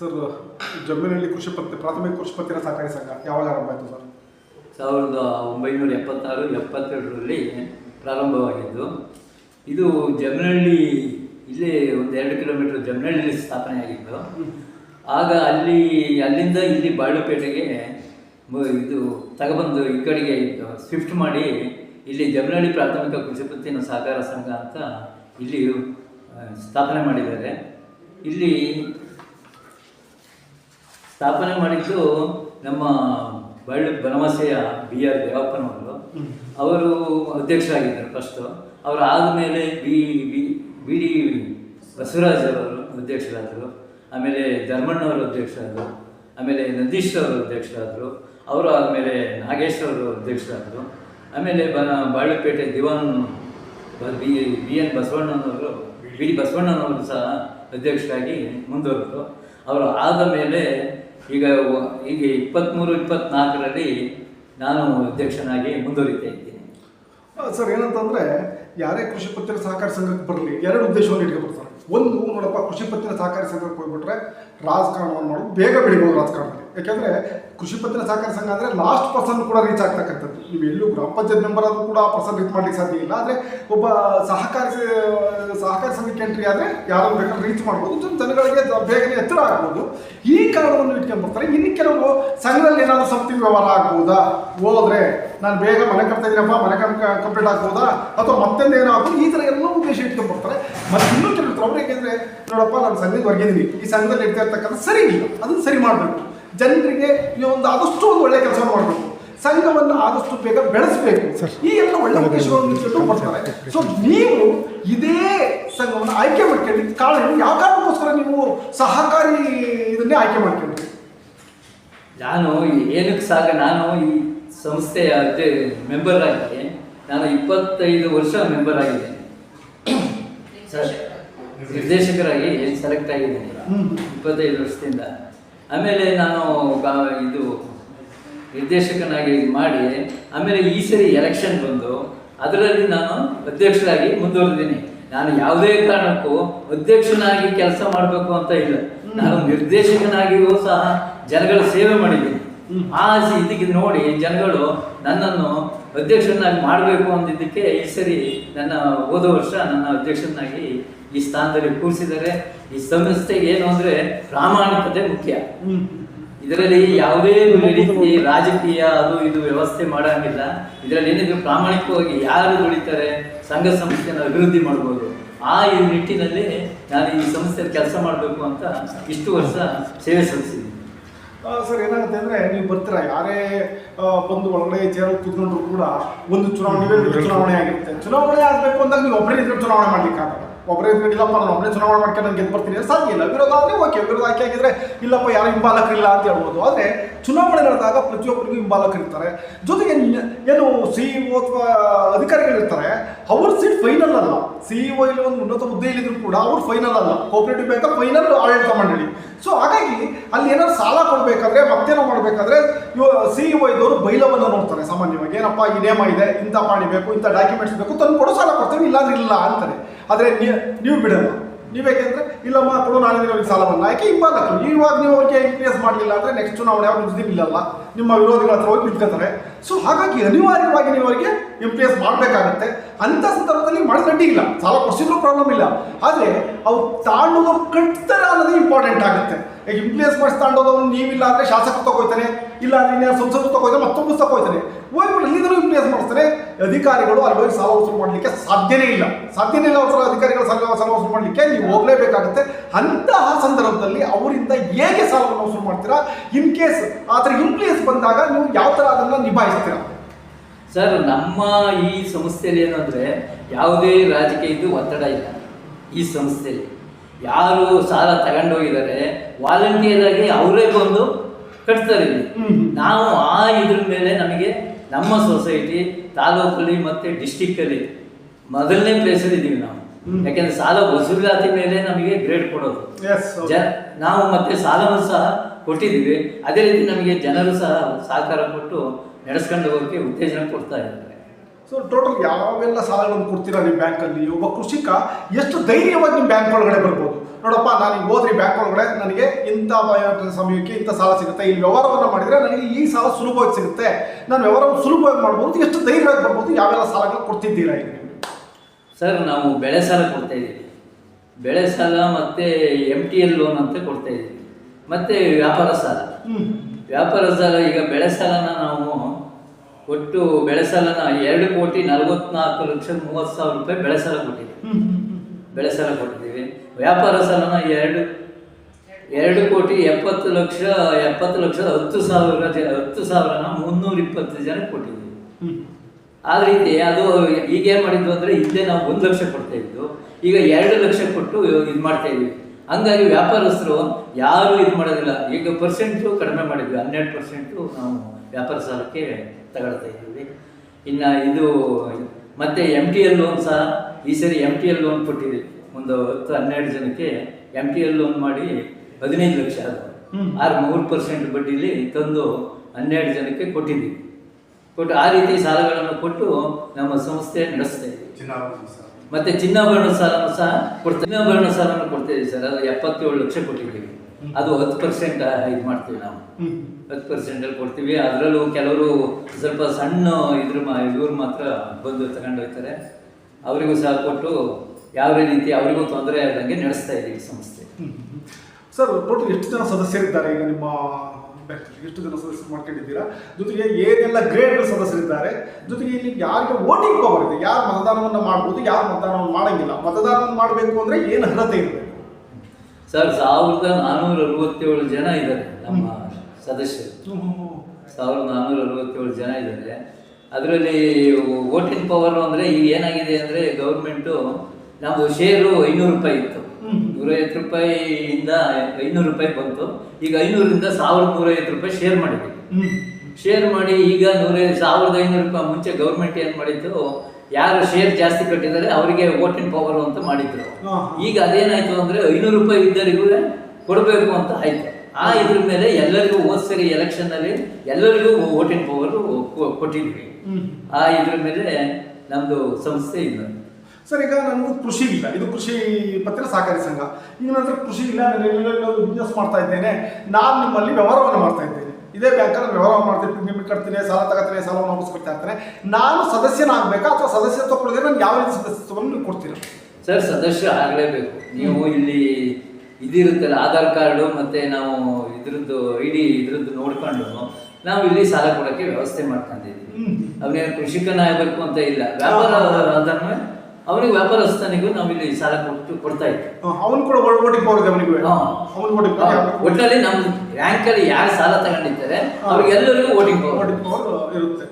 Sir ಜಮ್ಮಿನಲ್ಲಿ ಕೃಷಿ ಪತ್ತಿ, ಪ್ರಾಥಮಿಕ ಕೃಷಿ ಪತ್ತಿನ ಸಹಕಾರಿ ಸಂಘ, ಯಾವಾಗ ಆರಂಭ ಆಯಿತು ಸರ್? ಸಾವಿರದ ಒಂಬೈನೂರ ಎಪ್ಪತ್ತಾರು, ಎಪ್ಪತ್ತೆರಡರಲ್ಲಿ ಪ್ರಾರಂಭವಾಗಿದ್ದು, ಇದು ಜಮನಹಳ್ಳಿ ಇಲ್ಲಿ ಒಂದು ಎರಡು ಕಿಲೋಮೀಟರ್ ಸ್ಥಾಪನೆ ಆಗಿತ್ತು ಆಗ ಅಲ್ಲಿ, ಅಲ್ಲಿಂದ ಇಲ್ಲಿ ಬಾಳುಪೇಟೆಗೆ ಇದು ತಗೊಬಂದು ಈ ಕಡೆಗೆ ಸ್ವಿಫ್ಟ್ ಮಾಡಿ ಇಲ್ಲಿ ಜಮನಹಳ್ಳಿ ಪ್ರಾಥಮಿಕ ಕೃಷಿ ಪತ್ತಿನ ಸಹಕಾರ ಸಂಘ ಅಂತ ಇಲ್ಲಿ ಸ್ಥಾಪನೆ ಮಾಡಿದ್ದಾರೆ. ಇಲ್ಲಿ ಸ್ಥಾಪನೆ ಮಾಡಿದ್ದು ನಮ್ಮ ಬಳ್ಳಿ ಬನವಾಸೆಯ ಬಿ ಆರ್ ದೇವಪ್ಪನವರು ಅವರು ಅಧ್ಯಕ್ಷರಾಗಿದ್ದರು ಫಸ್ಟು ಅವರು ಆದಮೇಲೆ B B B D Basavaraj ಅವರು ಅಧ್ಯಕ್ಷರಾದರು. ಆಮೇಲೆ ಧರ್ಮಣ್ಣವರು ಅಧ್ಯಕ್ಷರಾದರು. ಆಮೇಲೆ ನಂದೀಶ್ ಅವರು ಅಧ್ಯಕ್ಷರಾದರು. ಅವರು ಆದಮೇಲೆ ನಾಗೇಶ್ ಅವರು ಅಧ್ಯಕ್ಷರಾದರು. ಆಮೇಲೆ ಬ ಬಾಳುಪೇಟೆ ದಿವಾನ್ ಬ- ಬಿ ಬಿ ಎನ್ ಬಸವಣ್ಣನವರು ಬಿ ಡಿ ಬಸವಣ್ಣನವರು ಸಹ ಅಧ್ಯಕ್ಷರಾಗಿ ಮುಂದುವರೆದರು. ಅವರು ಆದ ಮೇಲೆ ಈಗ ಈಗ ಇಪ್ಪತ್ತ್ಮೂರು ಇಪ್ಪತ್ತ್ನಾಲ್ಕರಲ್ಲಿ ನಾನು ಅಧ್ಯಕ್ಷನಾಗಿ ಮುಂದುವರಿತಾ ಇದ್ದೀನಿ. ಸರ್, ಏನಂತಂದರೆ ಯಾರೇ ಕೃಷಿ ಪತ್ತಿನ ಸಹಕಾರ ಸಂಘಕ್ಕೆ ಬರಲಿ, ಎರಡು ಉದ್ದೇಶವನ್ನು ಇಟ್ಕೊಂಡು ಬರ್ತಾರೆ ಒಂದು ನೋಡಪ್ಪ, ಕೃಷಿ ಪತ್ತಿನ ಸಹಕಾರಿ ಸಂಘಕ್ಕೆ ಹೋಗ್ಬಿಟ್ರೆ ರಾಜಕಾರಣವನ್ನು ಮಾಡೋದು ಬೇಗ ಬೆಳಿಬೋದು ರಾಜಕಾರಣದಲ್ಲಿ. ಯಾಕೆಂದ್ರೆ ಕೃಷಿ ಪತ್ತಿನ ಸಹಕಾರಿ ಸಂಘ ಅಂದರೆ ಲಾಸ್ಟ್ ಪರ್ಸನ್ ಕೂಡ ರೀಚ್ ಆಗ್ತಕ್ಕಂಥದ್ದು. ನೀವು ಎಲ್ಲೂ ಗ್ರಾಮ ಪಂಚಾಯತ್ ಮೆಂಬರ್ ಆದರೂ ಕೂಡ ಆ ಪರ್ಸನ್ ರೀಚ್ ಮಾಡಲಿಕ್ಕೆ ಸಾಧ್ಯ ಇಲ್ಲ. ಆದರೆ ಒಬ್ಬ ಸಹಕಾರಿ ಸಹಕಾರಿ ಸಂಘಕ್ಕೆ ಎಂಟ್ರಿ ಆದರೆ ಯಾರು ಬೇಕಾದ್ರೆ ರೀಚ್ ಮಾಡ್ಬೋದು. ಜನ ಜನಗಳಿಗೆ ಬೇಗನೆ ಎತ್ತರ ಆಗ್ಬೋದು. ಈ ಕಾರಣವನ್ನು ಇಟ್ಕೊಂಡು ಬರ್ತಾರೆ ಇನ್ನು ಕೆಲವರು ಸಂಘದಲ್ಲಿ ಏನಾದರೂ ಸಂಪತ್ತಿ ವ್ಯವಹಾರ ಆಗ್ಬೋದಾ? ಹೋದರೆ ನಾನು ಬೇಗ ಮನೆ ಕಟ್ತಾ ಇದ್ದೀನಪ್ಪ ಮನೆ ಕಂಪ್ಲೀಟ್ ಆಗ್ಬೋದಾ? ಅಥವಾ ಮತ್ತೊಂದು ಏನೋ ಆಗ್ಬೋದು ಈ ಥರ ಎಲ್ಲ ಉದ್ದೇಶ ಇಟ್ಕೊಂಡ್ಬಿಡ್ತಾರೆ. ಮತ್ತೆ ಇನ್ನೂ ಕೆಲವರು ಅವ್ರು ಹೇಗೆಂದ್ರೆ ನೋಡಪ್ಪ ನಾನು ಸಂಘಕ್ಕೆ ಹೊರಗಿದ್ದೀನಿ. ಈ ಸಂಘದಲ್ಲಿ ಇರ್ತಾ ಇರ್ತಕ್ಕಂಥ ಸರಿ ಇಲ್ಲ. ಅದನ್ನು ಸರಿ ಮಾಡಬೇಕು ಜನರಿಗೆ ಈ ಒಂದು ಆದಷ್ಟು ಒಂದು ಒಳ್ಳೆ ಕೆಲಸ ಮಾಡಬೇಕು. ಸಂಘವನ್ನು ಆದಷ್ಟು ಬೇಗ ಬೆಳೆಸಬೇಕು. ಈ ಎಲ್ಲ ಒಳ್ಳೆ ಉದ್ದೇಶಗಳನ್ನು ಬರ್ತಾರೆ ಸೊ ನೀವು ಇದೇ ಸಂಘವನ್ನು ಆಯ್ಕೆ ಮಾಡ್ಕೊಳ್ಳಿ ಕಾರಣ? ಯಾವ ಕಾರಣಕ್ಕೋಸ್ಕರ ನೀವು ಸಹಕಾರಿ ಇದನ್ನೇ ಆಯ್ಕೆ ಮಾಡ್ಕೊಳ್ಳಿ ನಾನು ಏನಕ್ಕೆ ಸಾಕ ನಾನು ಈ ಸಂಸ್ಥೆಯ ಮೆಂಬರ್ ಆಗಿದ್ದೆ ನಾನು ಇಪ್ಪತ್ತೈದು ವರ್ಷ ಮೆಂಬರ್ ಆಗಿದ್ದೇನೆ ಸರ್, ನಿರ್ದೇಶಕರಾಗಿ ಸೆಲೆಕ್ಟ್ ಆಗಿದ್ದೀನಿ. ಇಪ್ಪತ್ತೈದು ವರ್ಷದಿಂದ. ಆಮೇಲೆ ನಾನು ಇದು ನಿರ್ದೇಶಕನಾಗಿ ಮಾಡಿ ಆಮೇಲೆ ಈ ಸರಿ ಎಲೆಕ್ಷನ್ ಬಂದು ಅದರಲ್ಲಿ ನಾನು ಅಧ್ಯಕ್ಷರಾಗಿ ಮುಂದುವರೆದಿದ್ದೀನಿ. ನಾನು ಯಾವುದೇ ಕಾರಣಕ್ಕೂ ಅಧ್ಯಕ್ಷನಾಗಿ ಕೆಲಸ ಮಾಡಬೇಕು ಅಂತ ಇಲ್ಲ. ನಾನು ನಿರ್ದೇಶಕನಾಗಿಯೂ ಸಹ ಜನಗಳ ಸೇವೆ ಮಾಡಿದ್ದೀನಿ. ಆ ಇದಕ್ಕೆ ನೋಡಿ ಜನಗಳು ನನ್ನನ್ನು ಅಧ್ಯಕ್ಷನಾಗಿ ಮಾಡಬೇಕು ಅಂದಿದ್ದಕ್ಕೆ ಈ ಸರಿ ನನ್ನ ಹೋದ ವರ್ಷ ನನ್ನ ಅಧ್ಯಕ್ಷನಾಗಿ ಈ ಸ್ಥಾನದಲ್ಲಿ ಕೂರಿಸಿದ್ದಾರೆ. ಈ ಸಂಸ್ಥೆಗೆ ಏನು ಅಂದರೆ ಪ್ರಾಮಾಣಿಕತೆ ಮುಖ್ಯ. ಇದರಲ್ಲಿ ಯಾವುದೇ ರೀತಿ ರಾಜಕೀಯ ಅದು ಇದು ವ್ಯವಸ್ಥೆ ಮಾಡಂಗಿಲ್ಲ. ಇದರಲ್ಲಿ ಏನಿದೆ ಪ್ರಾಮಾಣಿಕವಾಗಿ ಯಾರು ದುಡಿತಾರೆ, ಸಂಘ ಸಂಸ್ಥೆಯನ್ನು ಅಭಿವೃದ್ಧಿ ಮಾಡ್ಬೋದು. ಆ ಈ ನಿಟ್ಟಿನಲ್ಲಿ ನಾನು ಈ ಸಂಸ್ಥೆಯಲ್ಲಿ ಕೆಲಸ ಮಾಡಬೇಕು ಅಂತ ಇಷ್ಟು ವರ್ಷ ಸೇವೆ ಸಲ್ಲಿಸಿದ್ದೀನಿ. ಸರ್, ಏನಾಗುತ್ತೆ ಅಂದ್ರೆ ನೀವು ಬರ್ತೀರಾ? ಯಾರೇ ಬಂದು ಒಳಗಡೆ ಚೇರ್ ಕೂತ್ಕೊಂಡ್ರು ಕೂಡ ಒಂದು ಚುನಾವಣೆ ಚುನಾವಣೆ ಆಗಿರುತ್ತೆ. ಚುನಾವಣೆ ಆಗಬೇಕು ಅಂದಾಗ ನೀವು ಒಬ್ಬರೇ ಇದ್ರೆ ಚುನಾವಣೆ ಮಾಡ್ಲಿಕ್ಕೆ ಆಗಲ್ಲ. ಒಬ್ಬರೇ ಇದ್ರೆ ಇಲ್ಲಪ್ಪ, ನಾನು ಒಬ್ಬರೇ ಚುನಾವಣೆ ಮಾಡ್ಕೊಂಡು ನಾನು ಗೆದ್ದು ಬರ್ತೀನಿ. ಸಾಧ್ಯ ಇಲ್ಲ. ವಿರೋಧ ಆದರೆ ಓಕೆ ವಿರೋಧ ಆಯ್ಕೆ ಆಗಿದ್ರೆ ಇಲ್ಲಪ್ಪ, ಯಾರು ಹಿಂಬಾಲಕರಿಲ್ಲ ಅಂತ ಹೇಳ್ಬೋದು. ಆದರೆ ಚುನಾವಣೆ ನಡೆದಾಗ ಪ್ರತಿಯೊಬ್ಬರಿಗೂ ಹಿಂಬಾಲಕರಿರ್ತಾರೆ ಜೊತೆಗೆ ಏನು ಸಿ ಇ ಅಥವಾ ಅಧಿಕಾರಿಗಳಿರ್ತಾರೆ ಅವ್ರ ಸೀಟ್ ಫೈನಲ್ ಅಲ್ಲ. ಸಿ ಇ ಇಲ್ಲಿ ಒಂದು ಉನ್ನತ ಹುದ್ದೆಯಲ್ಲಿದ್ರು ಕೂಡ ಅವ್ರು ಫೈನಲ್ ಅಲ್ಲ. ಕೋಪರೇಟಿವ್ ಬ್ಯಾಂಕ್ ಫೈನಲ್ ಆಡಳಿತ ಮಂಡಳಿ. ಸೊ ಹಾಗಾಗಿ ಅಲ್ಲಿ ಏನಾದ್ರು ಸಾಲ ಕೊಡಬೇಕಾದ್ರೆ ಮತ್ತೇನೋ ಮಾಡಬೇಕಾದ್ರೆ ಸಿ ಇ ಇದ್ದವರು ಬೈಲವನ್ನು ನೋಡ್ತಾರೆ ಸಾಮಾನ್ಯವಾಗಿ. ಏನಪ್ಪ, ಈ ನೇಮ ಇದೆ ಇಂಥ ಪಾಣಿ ಬೇಕು ಇಂಥ ಡಾಕ್ಯುಮೆಂಟ್ಸ್ ಬೇಕು ತಂದು ಕೊಡೋ ಸಾಲ ಕೊಡ್ತೇವೆ, ಇಲ್ಲಾಂದ್ರೆ ಇಲ್ಲ ಅಂತಾರೆ. ಆದರೆ ನೀವು ಬಿಡಲ್ಲ. ನೀವೇಕೆಂದ್ರೆ ಇಲ್ಲಮ್ಮ ಕೊಡು ನಾಳೆ ಅವ್ರಿಗೆ ಸಾಲವನ್ನು ಯಾಕೆ ಹಿಂಬಾಲಕರು ಇವಾಗ ನೀವು ಅವ್ರಿಗೆ ಇಂಪ್ಲೇಸ್ ಮಾಡಲಿಲ್ಲ ಅಂದರೆ ನೆಕ್ಸ್ಟ್ ಚುನಾವಣೆ ಯಾವ ನಿಲ್ಸಿ ನಿಲ್ಲಲ್ಲ ನಿಮ್ಮ ವಿರೋಧಿಗಳ ಹತ್ರ ಹೋಗಿ ನಿಂತ್ಕೋತಾರೆ. ಸೊ ಹಾಗಾಗಿ ಅನಿವಾರ್ಯವಾಗಿ ನೀವು ಅವರಿಗೆ ಇಂಪ್ಲೇಸ್ ಮಾಡಬೇಕಾಗತ್ತೆ. ಅಂಥ ಸಂದರ್ಭದಲ್ಲಿ ಅಡ್ಡಿ ಇಲ್ಲ. ಸಾಲ ಕೊಡಿಸಿದ್ರು ಪ್ರಾಬ್ಲಮ್ ಇಲ್ಲ. ಆದರೆ ಅವ್ರು ತಾಂಡೋದು ಕಟ್ತಾರೆ ಅನ್ನೋದು ಇಂಪಾರ್ಟೆಂಟ್ ಆಗುತ್ತೆ. ಈಗ ಇಂಪ್ಲೇಸ್ ಮಾಡಿಸಿ ತಾಂಡೋದವ್ರು ನೀವಿಲ್ಲ ಅಂದರೆ ಶಾಸಕರು ತಗೋತಾರೆ ಇಲ್ಲ ಅಂದ್ರೆ ಸಂಸದರು ತಗೋತಾರೆ ಮತ್ತೊಬ್ಬರು ತಗೋತಾರೆ ಹೋಗ್ಬಿಟ್ಟು ಎಲ್ಲಿದ್ರು ಇಂಪ್ಲೇಸ್ ಮಾಡ್ತಾರೆ ಅಧಿಕಾರಿಗಳು ಅಲ್ಲಿ ಹೋಗಿ ಸಾಲ ವಸೂಲು ಮಾಡಲಿಕ್ಕೆ ಸಾಧ್ಯನೇ ಇಲ್ಲ. ಸಾಧ್ಯನೇ ಇಲ್ಲ ಅವರು ಅಧಿಕಾರಿಗಳು ಸಾಲ ಸಾಲ ವಸೂಲು ಮಾಡಲಿಕ್ಕೆ ನೀವು ಹೋಗಲೇಬೇಕಾಗುತ್ತೆ. ಅಂತಹ ಸಂದರ್ಭದಲ್ಲಿ ಅವರಿಂದ ಹೇಗೆ ಸಾಲವನ್ನು ವಸೂಲು ಮಾಡ್ತೀರಾ? ಇನ್ ಕೇಸ್ ಆ ಥರ ಇಂಪ್ಲೇಸ್ ಬಂದಾಗ ನೀವು ಯಾವ ಥರ ಅದನ್ನು ನಿಭಾಯಿಸ್ತೀರಾ? ಸರ್ ನಮ್ಮ ಈ ಸಂಸ್ಥೆಯಲ್ಲಿ ಏನಂದ್ರೆ ಯಾವುದೇ ರಾಜಕೀಯದ್ದು ಒತ್ತಡ ಇಲ್ಲ. ಈ ಸಂಸ್ಥೆಯಲ್ಲಿ ಯಾರು ಸಾಲ ತಗೊಂಡೋಗಿದ್ದಾರೆ ವಾಲಂಟಿಯರ್ ಆಗಿ ಅವರೇ ಬಂದು ಕಟ್ತಾರೆ ನಾವು ಆ ಇದ್ರ ಮೇಲೆ ನಮಗೆ ನಮ್ಮ ಸೊಸೈಟಿ ತಾಲೂಕಲ್ಲಿ ಮತ್ತೆ ಡಿಸ್ಟಿಕ್ಕಲ್ಲಿ ಮೊದಲನೇ ಪ್ಲೇಸಲ್ಲಿ ಇದ್ದೀವಿ ನಾವು. ಯಾಕೆಂದ್ರೆ ಸಾಲ ವಸೂಲಾತಿ ಮೇಲೆ ನಮಗೆ ಗ್ರೇಡ್ ಕೊಡೋದು. ಜ ನಾವು ಮತ್ತೆ ಸಾಲವನ್ನು ಸಹ ಕೊಟ್ಟಿದ್ದೀವಿ. ಅದೇ ರೀತಿ ನಮಗೆ ಜನರು ಸಹ ಸಹಕಾರ ಕೊಟ್ಟು ನಡೆಸ್ಕೊಂಡು ಹೋಗೋಕ್ಕೆ ಉತ್ತೇಜನ ಕೊಡ್ತಾ ಇದ್ದಾರೆ. ಸೊ ಟೋಟಲ್ ಯಾವೆಲ್ಲ ಸಾಲಗಳನ್ನು ಕೊಡ್ತೀರಾ ನಿಮ್ಮ ಬ್ಯಾಂಕಲ್ಲಿ? ಒಬ್ಬ ಕೃಷಿಕ ಎಷ್ಟು ಧೈರ್ಯವಾಗಿ ನಿಮ್ಮ ಬ್ಯಾಂಕ್ ಒಳಗಡೆ ಬರ್ಬೋದು? ನೋಡಪ್ಪ ನಾನು ಈಗ ಹೋದ್ರಿ ಬ್ಯಾಂಕ್ ಒಳಗಡೆ ನನಗೆ ಇಂಥ ಸಮಯಕ್ಕೆ ಇಂಥ ಸಾಲ ಸಿಗುತ್ತೆ. ಇಲ್ಲಿ ವ್ಯವಹಾರವನ್ನು ಮಾಡಿದರೆ ನನಗೆ ಈ ಸಾಲ ಸುಲಭವಾಗಿ ಸಿಗುತ್ತೆ. ನಾನು ವ್ಯವಹಾರವನ್ನು ಸುಲಭವಾಗಿ ಮಾಡ್ಬೋದು. ಎಷ್ಟು ಧೈರ್ಯವಾಗಿ ಬರ್ಬೋದು? ಯಾವೆಲ್ಲ ಸಾಲಗಳು ಕೊಡ್ತಿದ್ದೀರಾ ಈಗ ಸರ್ ನಾವು ಬೆಳೆ ಸಾಲ ಕೊಡ್ತಾ ಇದ್ದೀವಿ. ಬೆಳೆ ಸಾಲ ಮತ್ತು ಎಂ ಟಿ ಎಲ್ ಲೋನ್ ಅಂತ ಕೊಡ್ತಾ ಇದ್ದೀವಿ. ಮತ್ತು ವ್ಯಾಪಾರ ಸಾಲ. ವ್ಯಾಪಾರ ಸಾಲ ಈಗ ಬೆಳೆ ಸಾಲನ ನಾವು ಒಟ್ಟು ಬೆಳೆ ಸಾಲನ ಎರಡು ಕೋಟಿ ನಲವತ್ನಾಲ್ಕು ಲಕ್ಷ ಮೂವತ್ತು ಸಾವಿರ ರೂಪಾಯಿ ಬೆಳೆ ಸಾಲ ಕೊಟ್ಟಿದ್ದೀವಿ ಹ್ಮ್ ಹ್ಮ್ ಹ್ಮ್. ಬೆಳೆ ಸಾಲ ಕೊಟ್ಟಿದ್ದೀವಿ. ವ್ಯಾಪಾರ ಸಾಲನ ಎರಡು ಎರಡು ಕೋಟಿ ಎಪ್ಪತ್ತು ಲಕ್ಷ ಎಪ್ಪತ್ತು ಲಕ್ಷದ ಹತ್ತು ಸಾವಿರ ಜನ ಹತ್ತು ಸಾವಿರನ ಮುನ್ನೂರ ಇಪ್ಪತ್ತು ಜನ ಕೊಟ್ಟಿದ್ದೀವಿ. ಆ ರೀತಿ ಅದು ಈಗ ಏನು ಮಾಡಿದ್ವು ಅಂದರೆ ಹಿಂದೆ ನಾವು ಒಂದು ಲಕ್ಷ ಕೊಡ್ತಾ ಇದ್ದು ಈಗ ಎರಡು ಲಕ್ಷ ಕೊಟ್ಟು ಇದು ಮಾಡ್ತಾ ಇದ್ವಿ ಹಂಗಾಗಿ ವ್ಯಾಪಾರಸ್ಥರು ಯಾರು ಇದು ಮಾಡೋದಿಲ್ಲ. ಈಗ ಪರ್ಸೆಂಟು ಕಡಿಮೆ ಮಾಡಿದ್ವಿ ಹನ್ನೆರಡು ಪರ್ಸೆಂಟು ನಾವು ವ್ಯಾಪಾರ ಸಾಲಕ್ಕೆ ತಗೊಳ್ತಾ ಇದ್ದೀವಿ. ಇನ್ನು ಇದು ಮತ್ತೆ ಎಂ ಟಿ ಎಲ್ ಲೋನ್ ಸಹ ಈ ಸರಿ ಎಂ ಟಿ ಎಲ್ ಲೋನ್ ಕೊಟ್ಟಿದ್ದೀವಿ ಒಂದು ಹತ್ತು ಹನ್ನೆರಡು ಜನಕ್ಕೆ ಎಂ ಟಿ ಎಲ್ ಲೋನ್ ಮಾಡಿ ಹದಿನೈದು ಲಕ್ಷ ಅದು. ಆರು ಮೂರು ಪರ್ಸೆಂಟ್ ಬಡ್ಡಿಲಿ ತಂದು ಹನ್ನೆರಡು ಜನಕ್ಕೆ ಕೊಟ್ಟಿದ್ದೀವಿ. ಕೊಟ್ಟು ಆ ರೀತಿ ಸಾಲಗಳನ್ನು ಕೊಟ್ಟು ನಮ್ಮ ಸಂಸ್ಥೆ ನಡೆಸ್ತಾ ಇದ್ದೀವಿ ಮತ್ತೆ ಚಿನ್ನಾಭರಣ ಸಾಲನೂ ಸಹ ಕೊಡ್ತಾ ಚಿನ್ನಾಭರಣ ಸಾಲನೂ ಕೊಡ್ತಾ ಇದ್ದೀವಿ ಸರ್. ಅದು ಎಪ್ಪತ್ತೇಳು ಲಕ್ಷ ಕೊಟ್ಟಿದ್ದೀವಿ. ಅದು ಹತ್ತು ಪರ್ಸೆಂಟ್ ಇದು ಮಾಡ್ತೀವಿ ನಾವು. ಹತ್ತು ಪರ್ಸೆಂಟಲ್ಲಿ ಕೊಡ್ತೀವಿ. ಅದರಲ್ಲೂ ಕೆಲವರು ಸ್ವಲ್ಪ ಸಣ್ಣ ಇದ್ರ ಇವ್ರು ಮಾತ್ರ ಬಂದು ತಗೊಂಡು ಹೋಗ್ತಾರೆ. ಅವರಿಗೂ ಸಹ ಕೊಟ್ಟು ಯಾವ ರೀತಿ ಅವರಿಗೂ ತೊಂದರೆ ಆದಂಗೆ ನಡೆಸ್ತಾ ಇದ್ದೀವಿ ಸಂಸ್ಥೆ. ಸರ್ ಟೋಟಲ್ ಎಷ್ಟು ಜನ ಸದಸ್ಯರಿದ್ದಾರೆ ಈಗ ನಿಮ್ಮ ಎಷ್ಟು ಜನ ಸದಸ್ಯರು ಮಾಡ್ಕೊಂಡಿದ್ದೀರಾ? ಜೊತೆಗೆ ಏನೆಲ್ಲ ಗ್ರೇಡ್ ಸದಸ್ಯರಿದ್ದಾರೆ ಜೊತೆಗೆ ಇಲ್ಲಿ ಯಾರಿಗೆ ವೋಟಿಂಗ್ ಪವರ್ ಇದೆ? ಯಾರು ಮತದಾನವನ್ನು ಮಾಡ್ಬೋದು ಯಾರು ಮತದಾನವನ್ನು ಮಾಡಂಗಿಲ್ಲ? ಮತದಾನವನ್ನು ಮಾಡಬೇಕು ಅಂದ್ರೆ ಏನು ಅರ್ಹತೆ ಇರಬೇಕು? ಸರ್ ಸಾವಿರದ ನಾನ್ನೂರ ಅರವತ್ತೇಳು ಜನ ಇದ್ದಾರೆ ನಮ್ಮ ಸದಸ್ಯರು. ಸಾವಿರದ ನಾನ್ನೂರ ಅರವತ್ತೇಳು ಜನ ಇದ್ದಾರೆ. ಅದರಲ್ಲಿ ವೋಟಿಂಗ್ ಪವರ್ ಅಂದರೆ ಈಗ ಏನಾಗಿದೆ ಅಂದರೆ ಗೌರ್ಮೆಂಟು ನಾವು ಶೇರು ಐನೂರು ರೂಪಾಯಿ ಇತ್ತು. ನೂರೈವತ್ತು ರೂಪಾಯಿಯಿಂದ ಐನೂರು ರೂಪಾಯಿ ಬಂತು. ಈಗ ಐನೂರಿಂದ ಸಾವಿರದ ನೂರೈವತ್ತು ರೂಪಾಯಿ ಶೇರ್ ಮಾಡಿದ್ವಿ. ಶೇರ್ ಮಾಡಿ ಈಗ ನೂರೈದು ಸಾವಿರದ ಐನೂರು ರೂಪಾಯಿ ಮುಂಚೆ ಗೌರ್ಮೆಂಟ್ ಏನು ಮಾಡಿತ್ತು? ಯಾರು ಶೇರ್ ಜಾಸ್ತಿ ಕಟ್ಟಿದ್ದಾರೆ ಅವರಿಗೆ ಓಟಿನ್ ಪವರ್ ಅಂತ ಮಾಡಿದ್ರು. ಈಗ ಅದೇನಾಯ್ತು ಅಂದ್ರೆ ಐನೂರು ರೂಪಾಯಿ ಇದ್ದರಿಗೂ ಕೊಡಬೇಕು ಅಂತ ಆಯ್ತು. ಆ ಇದ್ರ ಮೇಲೆ ಎಲ್ಲರಿಗೂ ಹೋದ್ ಸರಿ ಎಲೆಕ್ಷನ್ ಅಲ್ಲಿ ಎಲ್ಲರಿಗೂ ಓಟಿನ್ ಪವರ್ ಕೊಟ್ಟಿದ್ವಿ. ಆ ಇದ್ರ ಮೇಲೆ ನಮ್ದು ಸಂಸ್ಥೆ ಇಲ್ಲ. ಸರ್ ಈಗ ನನಗೂ ಕೃಷಿ ಇಲ್ಲ. ಇದು ಕೃಷಿ ಪತ್ರ ಸಹಕಾರಿ ಸಂಘ. ಈಗ ನಂತರ ಕೃಷಿ ಇಲ್ಲ ನಾನು ಬಿಸ್ನೆಸ್ ಮಾಡ್ತಾ ಇದ್ದೇನೆ. ನಾನು ನಿಮ್ಮಲ್ಲಿ ವ್ಯವಹಾರವನ್ನು ಮಾಡ್ತಾ ಇದ್ದೇನೆ. ಇದೇ ಬ್ಯಾಂಕಲ್ಲಿ ವ್ಯವಹಾರ ಮಾಡ್ತೀನಿ ಪ್ರೀಮಿಯಂ ಕಟ್ತೀನಿ ಸಾಲ ತಗೋತೀನಿ ಸಾಲವನ್ನು ವಾಪಸ್ ಕೊಡ್ತಾ ಇರ್ತಾನೆ ನಾನು ಸದಸ್ಯನಾಗಬೇಕಾ ಅಥವಾ ಸದಸ್ಯತ್ವ ತಗೊಳ್ಳಿದ್ರೆ ನಾನು ಯಾವ ರೀತಿ ಸದಸ್ಯತ್ವವನ್ನು ನೀವು ಕೊಡ್ತೀರಾ? ಸರ್ ಸದಸ್ಯ ಆಗಲೇಬೇಕು. ನೀವು ಇಲ್ಲಿ ಇದಿರುತ್ತಲ್ಲ ಆಧಾರ್ ಕಾರ್ಡು ಮತ್ತು ನಾವು ಇದ್ರದ್ದು ಐ ಡಿ ಇದ್ರದ್ದು ನೋಡ್ಕೊಂಡು ನಾವು ಇಲ್ಲಿ ಸಾಲ ಕೊಡೋಕ್ಕೆ ವ್ಯವಸ್ಥೆ ಮಾಡ್ಕೊಂಡಿದ್ದೀವಿ. ಅವನೇನು ಕೃಷಿಕನಾಗಬೇಕು ಅಂತ ಇಲ್ಲ. ವ್ಯಾಪಾರ ಅದನ್ನು ಅವನಿಗೆ ವ್ಯಾಪಾರಸ್ಥನಿಗೂ ನಾವಿಲ್ಲಿ ಇಲ್ಲಿ ಸಾಲ ಕೊಟ್ಟು ಕೊಡ್ತಾ ಇದ್ದೀವಿ ಅವನು ಕೂಡ ಅವನಿಗೆ. ಹಾ. ಅವನು ನಮ್ಮ ರ್ಯಾಂಕಲ್ಲಿ ಯಾರು ಸಾಲ ತಗೊಂಡಿದ್ದಾರೆ ಅವ್ರಿಗೆಲ್ಲರಿಗೂ ಓಟಿಂಗ್ ಪವರ್ ಇರುತ್ತೆ.